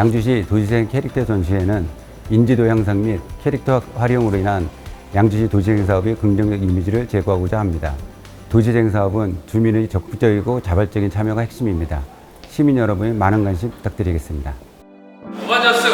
양주시 도시생 캐릭터 전시회는 인지도 향상 및 캐릭터 활용으로 인한 양주시 도시생 사업의 긍정적 이미지를 제고하고자 합니다. 도시생 사업은 주민의 적극적이고 자발적인 참여가 핵심입니다. 시민 여러분의 많은 관심 부탁드리겠습니다. 도마저스